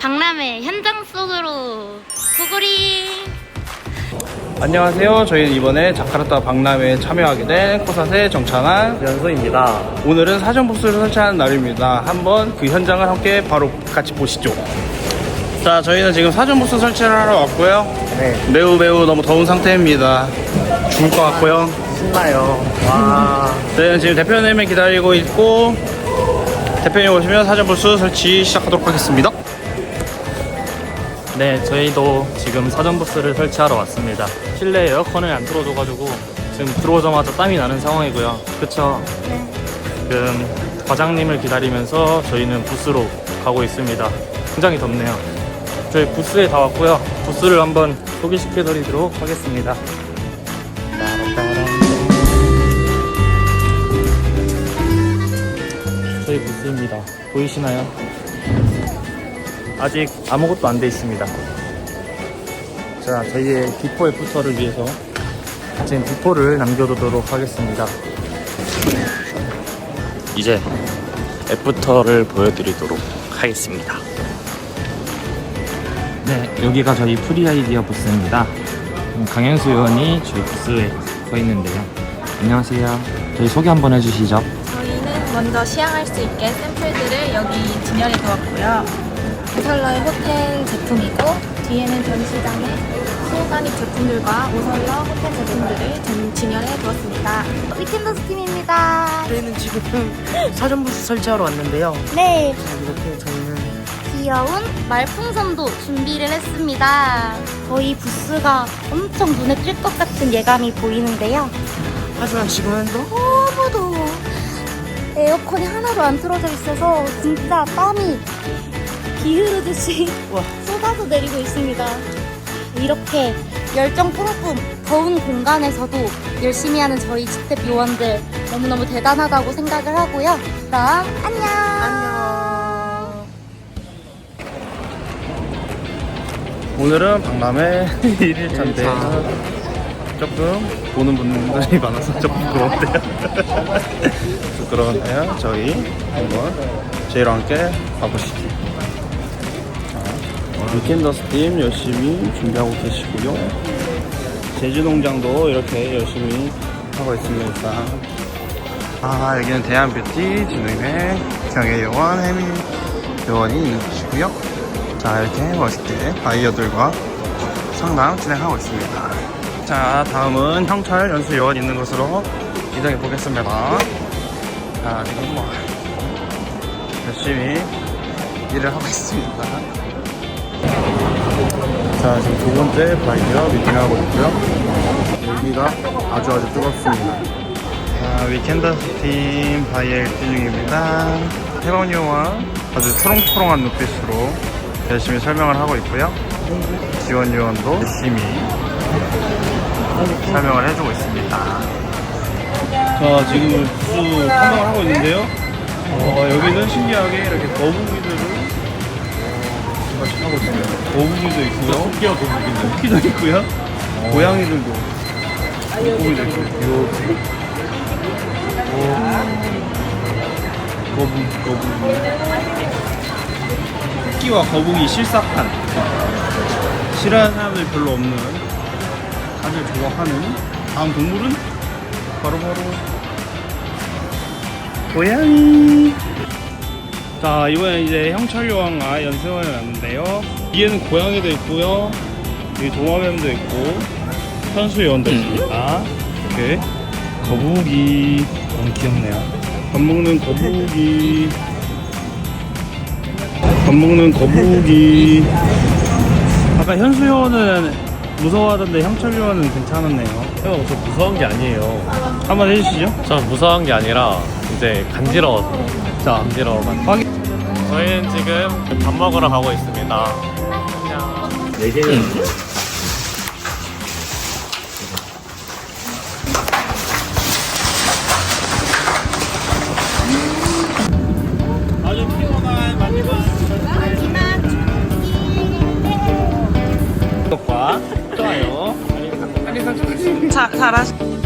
박람회 현장 속으로 구구리 안녕하세요. 저희는 이번에 자카르타 박람회에 참여하게 된 코사세 정찬한 연소입니다. 오늘은 사전 부스를 설치하는 날입니다. 한번 그 현장을 함께 바로 같이 보시죠. 자, 저희는 지금 사전 부스 설치를 하러 왔고요. 네, 매우 매우 너무 더운 상태입니다. 죽을 것 같고요. 신나요. 와, 저희는 지금 대표님을 기다리고 있고 대표님 오시면 사전 부스 설치 시작하도록 하겠습니다. 네, 저희도 지금 사전 부스를 설치하러 왔습니다. 실내 에어컨을 안 틀어줘가지고 지금 들어오자마자 땀이 나는 상황이고요. 그쵸? 네. 지금 과장님을 기다리면서 저희는 부스로 가고 있습니다. 굉장히 덥네요. 저희 부스에 다 왔고요. 부스를 한번 소개시켜드리도록 하겠습니다. 저희 부스입니다. 보이시나요? 아직 아무것도 안 돼 있습니다. 자, 저희의 비포 애프터를 위해서 지금 비포를 남겨두도록 하겠습니다. 이제 애프터를 보여드리도록 하겠습니다. 네, 여기가 저희 프리 아이디어 부스입니다. 음, 강현수 의원이 저희 부스에 서 있는데요. 안녕하세요. 저희 소개 한번 해주시죠. 저희는 먼저 시향할 수 있게 샘플들을 여기 진열해 두었고요. 오설러의 호텔 제품이고 뒤에는 전시장의 소가닉 제품들과 오설러 호텔 제품들을 전- 진열해 두었습니다. 위켄더스 팀입니다 저희는 지금 사전 부스 설치하러 왔는데요. 네 자, 이렇게 저희는 귀여운 말풍선도 준비를 했습니다 저희 부스가 엄청 눈에 띌 것 같은 예감이 보이는데요 하지만 지금은 너무 너무 더워 에어컨이 하나도 안 틀어져 있어서 진짜 땀이 비 흐르듯이 와. 쏟아져 내리고 있습니다 이렇게 열정 뿜뿜 더운 공간에서도 열심히 하는 저희 집택 요원들 너무너무 대단하다고 생각을 하고요 그럼 안녕 안녕. 오늘은 박람회 1일차인데 조금 보는 분들이 많아서 조금 부끄러운데요. 부끄러운데요. 저희 한번 저희랑 함께 가보시죠. 자, 위켄더스 팀 열심히 준비하고 계시고요. 제주농장도 이렇게 열심히 하고 있습니다. 아, 여기는 대한뷰티 진흥회 경혜요원 해미 요원이 있는 곳이고요. 자, 이렇게 멋있게 바이어들과 상담 진행하고 있습니다. 자, 다음은 형철 연수 요원 있는 곳으로 이동해 보겠습니다. 자, 지금 뭐, 열심히 일을 하고 있습니다. 자, 지금 두 번째 바이어 미팅하고 있고요. 여기가 아주 아주 뜨겁습니다. 자, 위켄더스 팀 바이엘 중입니다. 태원 요원 아주 초롱초롱한 눈빛으로 열심히 설명을 하고 있고요. 지원 요원도 열심히 설명을 해주고 있습니다. 자, 지금 부스 탐방을 하고 있는데요. 어, 여기는 신기하게 이렇게 거북이들을 어, 같이 하고 있어요. 거북이도 있고요. 토끼와 거북이도. 토끼도 있고요. 고양이들도. 거북이도 있고요. 거북이, 거북이. 토끼와 거북이 실사판. 싫어하는 사람들이 별로 없는, 다들 좋아하는 다음 동물은 바로바로 고양이. 자, 이번에 이제 형철요왕과 연습원에 왔는데요. 뒤에는 고양이도 있고요. 여기 도마뱀도 있고, 현수요원도 있습니다. 이렇게 거북이. 너무 귀엽네요. 밥 먹는 거북이. 밥 먹는 거북이. 아까 현수요원은 무서워하던데 형철요원은 괜찮았네요. 형, 저 무서운 게 아니에요. 한번 해주시죠. 전 무서운 게 아니라 이제 간지러워서. 자, 간지러워만. 확인. 저희는 지금 밥 먹으러 가고 있습니다. 네 개는 아주 피곤한 마지막 구독과 좋아요 알림 설정 자, 잘하시.